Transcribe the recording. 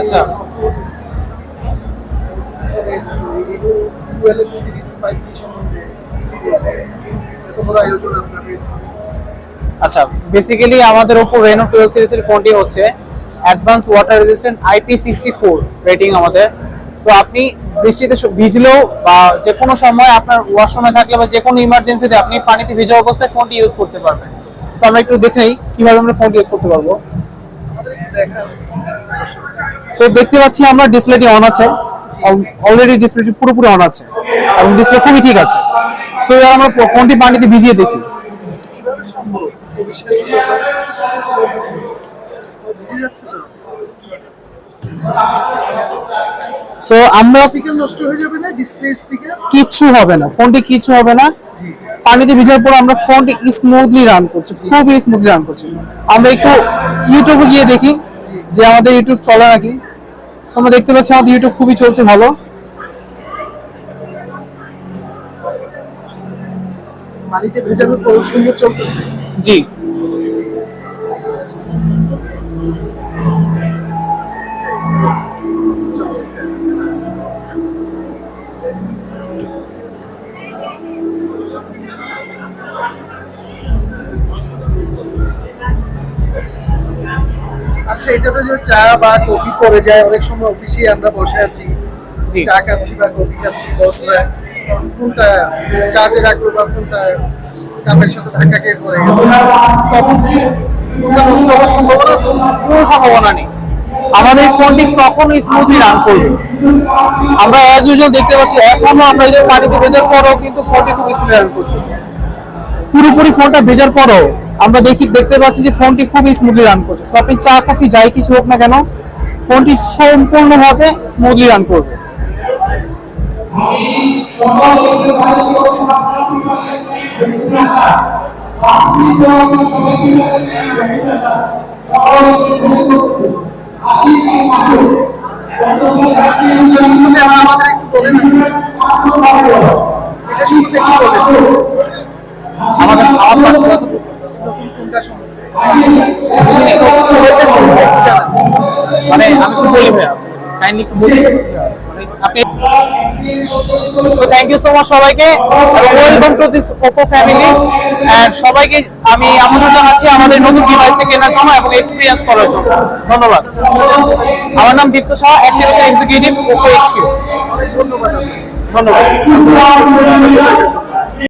আচ্ছা। Twelve series five G সম্বন্ধে কিছু বলবেন এত বড় আয়োজন আপনাদের। আচ্ছা বেসিক্যালি আমাদের ওপর রেনো টুয়েলভ সিরিজের ফোনটি হচ্ছে advance water resistant IP sixty four rating আমাদের। তো আপনি বৃষ্টিতে ভিজলেও বা যে কোনো সময় আপনার ওয়াশরুমে থাকলে বা যে কোনো ইমার্জেন্সিতে আপনি পানিতে ভিজা অবস্থায় ফোনটি ইউজ করতে পারবেন। তো আমরা একটু দেখেই কীভাবে আমরা ফোনটি ইউজ করতে পারব। সো দেখতে পাচ্ছি আমরা ডিসপ্লেটি অন আছে। অলরেডি ডিসপ্লেটি পুরোপুরি অন আছে। এবং ডিসপ্লে খুবই ঠিক আছে। সো এবার আমরা ফোনটি পানিতে ভিজিয়ে দেখি। সো আমরা নষ্ট হয়ে যাবে না? ডিসপ্লে স্পিকার কিচ্ছু হবে না। ফোনটি কিছু হবে না। পানিতে ভিজার পর আমরা ফোনটি স্মুথলি রান করছি খুবই স্মুথলি রান করছি। আমরা একটু ইউটিউবে গিয়ে দেখি যে আমাদের ইউটিউব চলে নাকি। আমরা দেখতে পাচ্ছি আমাদের ইউটিউব খুবই চলছে ভালো। পানিতে ভেজানোর পর সুন্দর চলতেছে। জি। আচ্ছা এটাতে যে চা বা কফি পড়ে যায় অনেক সময় অফিসে আমরা বসে আছি। চা খাচ্ছি বা কফি খাচ্ছি বসরা ফোনটা চার্জে রাখল বা ফোনটা কাপের সাথে ধাক্কা খেয়ে পড়ে গেল। তখন কি ফোনটা নষ্ট হওয়ার সম্ভাবনা আছে? কোনো সম্ভাবনা নেই। আমাদের ফোনটি কখনো স্মুথলি রান করবে আমরা অ্যাজ ইউজুয়াল দেখতে পাচ্ছি এখনও আমরা এই যে পানিতে ভেজার পরও কিন্তু ফোনটি খুব স্মুথলি রান করছে। পুরোপুরি ফোনটা ভেজার পরও আমরা দেখি দেখতে পাচ্ছি যে ফোনটি খুব স্মুথলি রান করছে। সো আপনি চা কফি যাই কিছু হোক না কেন ফোনটি সম্পূর্ণভাবে স্মুথলি রান করবে। আমাদের একটু বলেন মানে আমি একটু বলি ভাইয়া কাইন্ডলি একটু বলি। আপনি so thank you so much সবাইকে। Welcome to this Oppo family and সবাইকে আমি আমন্ত্রণ জানাচ্ছি আমাদের নতুন ডিভাইসটি কেনার জন্য এবং এক্সপিরিয়েন্স করার জন্য। ধন্যবাদ। আমার নাম Dipto Shah activation executive Oppo XP অনেক ধন্যবাদ ধন্যবাদ।